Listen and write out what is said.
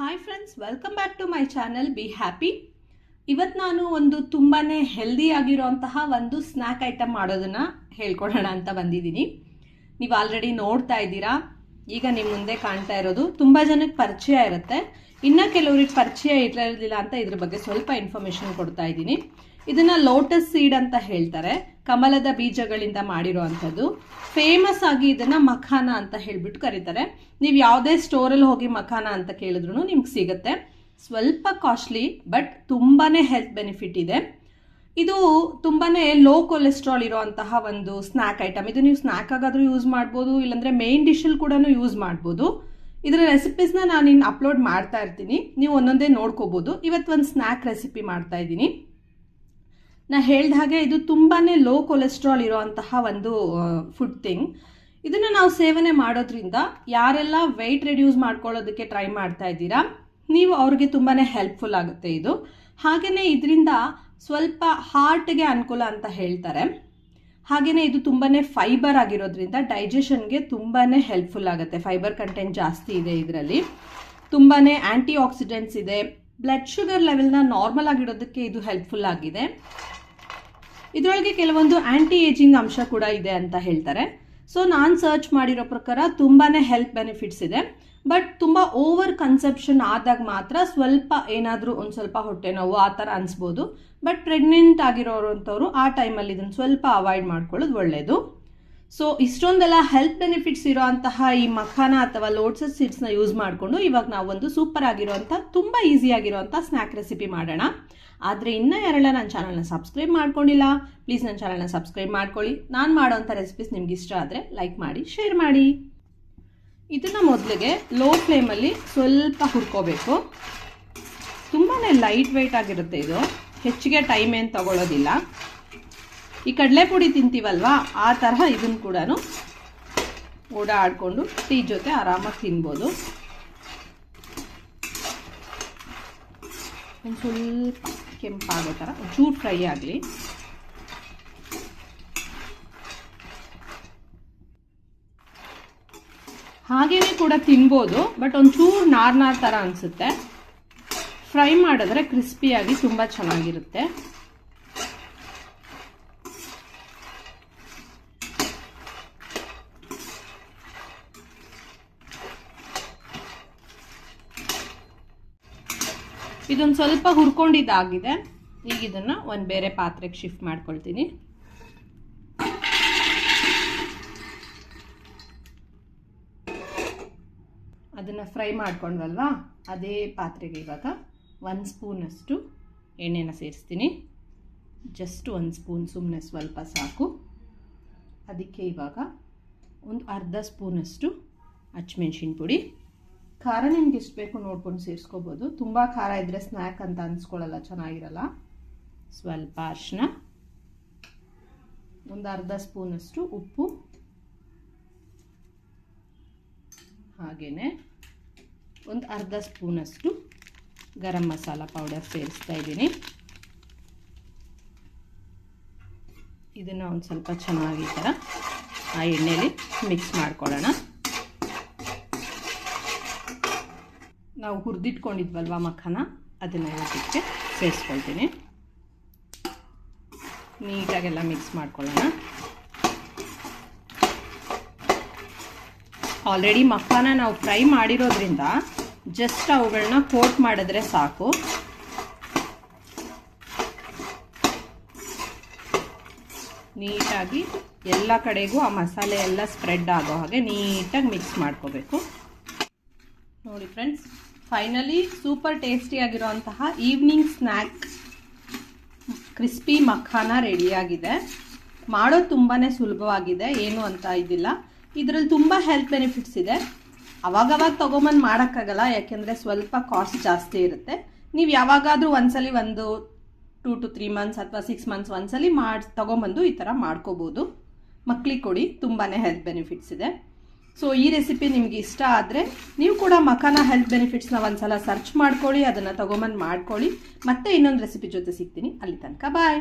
Hi friends welcome back to my channel be happy ಇವತ್ತು ನಾನು ಒಂದು ತುಂಬಾ ಹೆಲ್ದಿ ಆಗಿರೋಂತಹ ಒಂದು ಸ್ನ್ಯಾಕ್ ಐಟಮ್ ಮಾಡೋದನ್ನ ಹೇಳ್ಕೊಡೋಣ ಅಂತ ಬಂದಿದ್ದೀನಿ. ನೀವು ಆಲ್ರೆಡಿ ನೋಡ್ತಾ ಇದ್ದೀರಾ. ಈಗ ನಿಮ್ಮ ಮುಂದೆ ಕಾಣ್ತಾ ಇರೋದು ತುಂಬ ಜನಕ್ಕೆ ಪರಿಚಯ ಇರುತ್ತೆ. ಇನ್ನು ಕೆಲವ್ರಿಗೆ ಪರಿಚಯ ಇರಲಿಲ್ಲ ಅಂತ ಇದ್ರ ಬಗ್ಗೆ ಸ್ವಲ್ಪ ಇನ್ಫಾರ್ಮೇಶನ್ ಕೊಡ್ತಾ ಇದ್ದೀನಿ. ಇದನ್ನ ಲೋಟಸ್ ಸೀಡ್ ಅಂತ ಹೇಳ್ತಾರೆ. ಕಮಲದ ಬೀಜಗಳಿಂದ ಮಾಡಿರೋ ಅಂಥದ್ದು ಫೇಮಸ್ ಆಗಿ ಇದನ್ನ ಮಖಾನ ಅಂತ ಹೇಳ್ಬಿಟ್ಟು ಕರೀತಾರೆ. ನೀವು ಯಾವುದೇ ಸ್ಟೋರಲ್ಲಿ ಹೋಗಿ ಮಖಾನ ಅಂತ ಕೇಳಿದ್ರು ನಿಮ್ಗೆ ಸಿಗುತ್ತೆ. ಸ್ವಲ್ಪ ಕಾಸ್ಟ್ಲಿ ಬಟ್ ತುಂಬಾ ಹೆಲ್ತ್ ಬೆನಿಫಿಟ್ ಇದೆ. ಇದು ತುಂಬಾ ಲೋ ಕೊಲೆಸ್ಟ್ರಾಲ್ ಇರುವಂತಹ ಒಂದು ಸ್ನ್ಯಾಕ್ ಐಟಮ್ ಇದು ನೀವು ಸ್ನ್ಯಾಕ್ ಆಗಾದರೂ ಯೂಸ್ ಮಾಡ್ಬೋದು, ಇಲ್ಲಾಂದರೆ ಮೇನ್ ಡಿಶಲ್ಲಿ ಕೂಡ ಯೂಸ್ ಮಾಡ್ಬೋದು. ಇದರ ರೆಸಿಪೀಸ್ನ ನಾನು ಇನ್ನು ಅಪ್ಲೋಡ್ ಮಾಡ್ತಾ ಇರ್ತೀನಿ. ನೀವು ಒಂದೊಂದೇ ನೋಡ್ಕೋಬೋದು. ಇವತ್ತು ಒಂದು ಸ್ನ್ಯಾಕ್ ರೆಸಿಪಿ ಮಾಡ್ತಾ ಇದ್ದೀನಿ. ನಾ ಹೇಳ್ದ ಹಾಗೆ ಇದು ತುಂಬಾ ಲೋ ಕೊಲೆಸ್ಟ್ರಾಲ್ ಇರುವಂತಹ ಒಂದು ಫುಡ್ ಥಿಂಗ್ ಇದನ್ನು ನಾವು ಸೇವನೆ ಮಾಡೋದ್ರಿಂದ ಯಾರೆಲ್ಲ ವೆಯ್ಟ್ ರೆಡ್ಯೂಸ್ ಮಾಡ್ಕೊಳ್ಳೋದಕ್ಕೆ ಟ್ರೈ ಮಾಡ್ತಾ ಇದ್ದೀರಾ, ನೀವು ಅವ್ರಿಗೆ ತುಂಬಾ ಹೆಲ್ಪ್ಫುಲ್ ಆಗುತ್ತೆ ಇದು. ಹಾಗೆಯೇ ಇದರಿಂದ ಸ್ವಲ್ಪ ಹಾರ್ಟ್ಗೆ ಅನುಕೂಲ ಅಂತ ಹೇಳ್ತಾರೆ. ಹಾಗೆಯೇ ಇದು ತುಂಬಾ ಫೈಬರ್ ಆಗಿರೋದ್ರಿಂದ ಡೈಜೆಷನ್ಗೆ ತುಂಬಾ ಹೆಲ್ಪ್ಫುಲ್ ಆಗುತ್ತೆ. ಫೈಬರ್ ಕಂಟೆಂಟ್ ಜಾಸ್ತಿ ಇದೆ ಇದರಲ್ಲಿ. ತುಂಬಾ ಆಂಟಿ ಆಕ್ಸಿಡೆಂಟ್ಸ್ ಇದೆ ಬ್ಲಡ್ ಶುಗರ್ ಲೆವೆಲ್ನ ನಾರ್ಮಲ್ ಆಗಿಡೋದಕ್ಕೆ ಇದು ಹೆಲ್ಪ್ಫುಲ್ ಆಗಿದೆ. ಇದರೊಳಗೆ ಕೆಲವೊಂದು ಆಂಟಿ ಏಜಿಂಗ್ ಅಂಶ ಕೂಡ ಇದೆ ಅಂತ ಹೇಳ್ತಾರೆ. ಸೊ ನಾನು ಸರ್ಚ್ ಮಾಡಿರೋ ಪ್ರಕಾರ ತುಂಬಾ ಹೆಲ್ತ್ ಬೆನಿಫಿಟ್ಸ್ ಇದೆ. ಬಟ್ ತುಂಬ ಓವರ್ ಕನ್ಸೆಪ್ಷನ್ ಆದಾಗ ಮಾತ್ರ ಸ್ವಲ್ಪ ಏನಾದರೂ ಒಂದು ಸ್ವಲ್ಪ ಹೊಟ್ಟೆ ನೋವು ಆ ಥರ ಅನಿಸ್ಬೋದು. ಬಟ್ ಪ್ರೆಗ್ನೆಂಟ್ ಆಗಿರೋರು ಅಂಥವ್ರು ಆ ಟೈಮಲ್ಲಿ ಇದನ್ನು ಸ್ವಲ್ಪ ಅವಾಯ್ಡ್ ಮಾಡ್ಕೊಳ್ಳೋದು ಒಳ್ಳೆಯದು ಸೊ ಇಷ್ಟೊಂದೆಲ್ಲ ಹೆಲ್ತ್ ಬೆನಿಫಿಟ್ಸ್ ಇರೋವಂತಹ ಈ ಮಖಾನ ಅಥವಾ ಲೋಟ್ಸಸ್ ಸೀಡ್ಸ್ನ ಯೂಸ್ ಮಾಡಿಕೊಂಡು ಇವಾಗ ನಾವು ಒಂದು ಸೂಪರ್ ಆಗಿರೋಂಥ ತುಂಬ ಈಸಿ ಆಗಿರುವಂಥ ಸ್ನ್ಯಾಕ್ ರೆಸಿಪಿ ಮಾಡೋಣ. ಆದರೆ ಇನ್ನೂ ಯಾರೆಲ್ಲ ನನ್ನ ಚಾನಲ್ನ ಸಬ್ಸ್ಕ್ರೈಬ್ ಮಾಡ್ಕೊಂಡಿಲ್ಲ ಪ್ಲೀಸ್ ನನ್ನ ಚಾನಲ್ನ ಸಬ್ಸ್ಕ್ರೈಬ್ ಮಾಡ್ಕೊಳ್ಳಿ. ನಾನು ಮಾಡೋವಂಥ ರೆಸಿಪೀಸ್ ನಿಮ್ಗೆ ಇಷ್ಟ ಆದರೆ ಲೈಕ್ ಮಾಡಿ ಶೇರ್ ಮಾಡಿ. ಇದನ್ನು ಮೊದಲಿಗೆ ಲೋ ಫ್ಲೇಮಲ್ಲಿ ಸ್ವಲ್ಪ ಹುರ್ಕೋಬೇಕು. ತುಂಬಾ ಲೈಟ್ ವೆಯ್ಟ್ ಆಗಿರುತ್ತೆ ಇದು. ಹೆಚ್ಚಿಗೆ ಟೈಮ್ ಏನು ತಗೊಳ್ಳೋದಿಲ್ಲ ಈ ಕಡಲೆ ಪುಡಿ ತಿಂತೀವಲ್ವಾ? ಆ ತರಹ ಇದನ್ನು ಕೂಡ ಓಡಾಡಿಕೊಂಡು ಟೀ ಜೊತೆ ಆರಾಮಾಗಿ ತಿನ್ಬೋದು. ಒಂದು ಸ್ವಲ್ಪ ಕೆಂಪಾಗೋ ಥರ ಚೂರು ಫ್ರೈ ಆಗಲಿ. ಹಾಗೇನೆ ಕೂಡ ತಿನ್ಬೋದು, ಬಟ್ ಒಂಚೂರು ನಾರ್ ನಾರ್ ಥರ ಅನಿಸುತ್ತೆ. ಫ್ರೈ ಮಾಡಿದ್ರೆ ಕ್ರಿಸ್ಪಿಯಾಗಿ ತುಂಬ ಚೆನ್ನಾಗಿರುತ್ತೆ. ಇದೊಂದು ಸ್ವಲ್ಪ ಹುರ್ಕೊಂಡಿದ್ದಾಗಿದೆ. ಈಗ ಇದನ್ನು ಒಂದು ಬೇರೆ ಪಾತ್ರೆಗೆ ಶಿಫ್ಟ್ ಮಾಡ್ಕೊಳ್ತೀನಿ. ಅದನ್ನು ಫ್ರೈ ಮಾಡ್ಕೊಂಡ್ವಲ್ವಾ? ಅದೇ ಪಾತ್ರೆಗೆ ಇವಾಗ ಒಂದು ಸ್ಪೂನಷ್ಟು ಎಣ್ಣೆನ ಸೇರಿಸ್ತೀನಿ. ಜಸ್ಟ್ ಒಂದು ಸ್ಪೂನ್ ಸುಮ್ಮನೆ ಸ್ವಲ್ಪ ಸಾಕು. ಅದಕ್ಕೆ ಇವಾಗ ಒಂದು ಅರ್ಧ ಸ್ಪೂನಷ್ಟು ಹಚ್ಚಿಮೆಣ್ಸಿನ ಪುಡಿ. ಖಾರ ನಿಮ್ಗೆ ಎಷ್ಟು ಬೇಕು ನೋಡ್ಕೊಂಡು ಸೇರಿಸ್ಕೋಬೋದು. ತುಂಬ ಖಾರ ಇದ್ದರೆ ಸ್ನ್ಯಾಕ್ ಅಂತ ಅನ್ಸ್ಕೊಳ್ಳಲ್ಲ, ಚೆನ್ನಾಗಿರಲ್ಲ. ಸ್ವಲ್ಪ ಅರಿಶಿನ ಒಂದು ಅರ್ಧ ಸ್ಪೂನಷ್ಟು ಉಪ್ಪು. ಹಾಗೆಯೇ ಒಂದು ಅರ್ಧ ಸ್ಪೂನಷ್ಟು ಗರಂ ಮಸಾಲ ಪೌಡರ್ ಸೇರಿಸ್ತಾ ಇದ್ದೀನಿ. ಇದನ್ನು ಒಂದು ಸ್ವಲ್ಪ ಚೆನ್ನಾಗಿ ಥರ ಆ ಎಣ್ಣೆಯಲ್ಲಿ ಮಿಕ್ಸ್ ಮಾಡ್ಕೊಳ್ಳೋಣ. ನಾವು ಹುರಿದಿಟ್ಕೊಂಡಿದ್ವಲ್ವ ಮಖನ? ಅದನ್ನು ಊಟಕ್ಕೆ ಸೇರಿಸ್ಕೊಳ್ತೀನಿ. ನೀಟಾಗೆಲ್ಲ ಮಿಕ್ಸ್ ಮಾಡ್ಕೊಳ್ಳೋಣ. ಆಲ್ರೆಡಿ ಮಖಾನ ನಾವು ಫ್ರೈ ಮಾಡಿರೋದ್ರಿಂದ ಜಸ್ಟ್ ಅವುಗಳನ್ನ ಕೋಟ್ ಮಾಡಿದ್ರೆ ಸಾಕು. ನೀಟಾಗಿ ಎಲ್ಲ ಕಡೆಗೂ ಆ ಮಸಾಲೆ ಎಲ್ಲ ಸ್ಪ್ರೆಡ್ ಆಗೋ ಹಾಗೆ ನೀಟಾಗಿ ಮಿಕ್ಸ್ ಮಾಡ್ಕೋಬೇಕು. ನೋಡಿ ಫ್ರೆಂಡ್ಸ್ ಫೈನಲಿ ಸೂಪರ್ ಟೇಸ್ಟಿಯಾಗಿರೋಂತಹ ಈವ್ನಿಂಗ್ ಸ್ನ್ಯಾಕ್ ಕ್ರಿಸ್ಪಿ ಮಖಾನ ರೆಡಿಯಾಗಿದೆ ಮಾಡೋದು ತುಂಬಾ ಸುಲಭವಾಗಿದೆ, ಏನು ಅಂತ ಇದಿಲ್ಲ. ಇದರಲ್ಲಿ ತುಂಬ ಹೆಲ್ತ್ ಬೆನಿಫಿಟ್ಸ್ ಇದೆ. ಅವಾಗವಾಗ ತೊಗೊಂಬಂದು ಮಾಡೋಕ್ಕಾಗಲ್ಲ, ಯಾಕೆಂದರೆ ಸ್ವಲ್ಪ ಕಾಸ್ಟ್ ಜಾಸ್ತಿ ಇರುತ್ತೆ. ನೀವು ಯಾವಾಗಾದರೂ ಒಂದ್ಸಲಿ ಒಂದು ಟೂ ಟು ತ್ರೀ ಮಂತ್ಸ್ ಅಥವಾ ಸಿಕ್ಸ್ ಮಂತ್ಸ್ ಒಂದ್ಸಲಿ ಮಾಡಿ, ತೊಗೊಂಬಂದು ಈ ಥರ ಮಾಡ್ಕೋಬೋದು. ಮಕ್ಕಳಿಗೆ ಕೊಡಿ ತುಂಬಾ ಹೆಲ್ತ್ ಬೆನಿಫಿಟ್ಸ್ ಇದೆ. ಸೊ ಈ ರೆಸಿಪಿ ನಿಮಗೆ ಇಷ್ಟ ಆದರೆ ನೀವು ಕೂಡ ಮಖಾನ ಹೆಲ್ತ್ ಬೆನಿಫಿಟ್ಸ್ನ ಒಂದ್ಸಲ ಸರ್ಚ್ ಮಾಡ್ಕೊಳ್ಳಿ, ಅದನ್ನು ತಗೊಂಬಂದು ಮಾಡ್ಕೊಳ್ಳಿ. ಮತ್ತೆ ಇನ್ನೊಂದು ರೆಸಿಪಿ ಜೊತೆ ಸಿಗ್ತೀನಿ. ಅಲ್ಲಿ ತನಕ ಬಾಯ್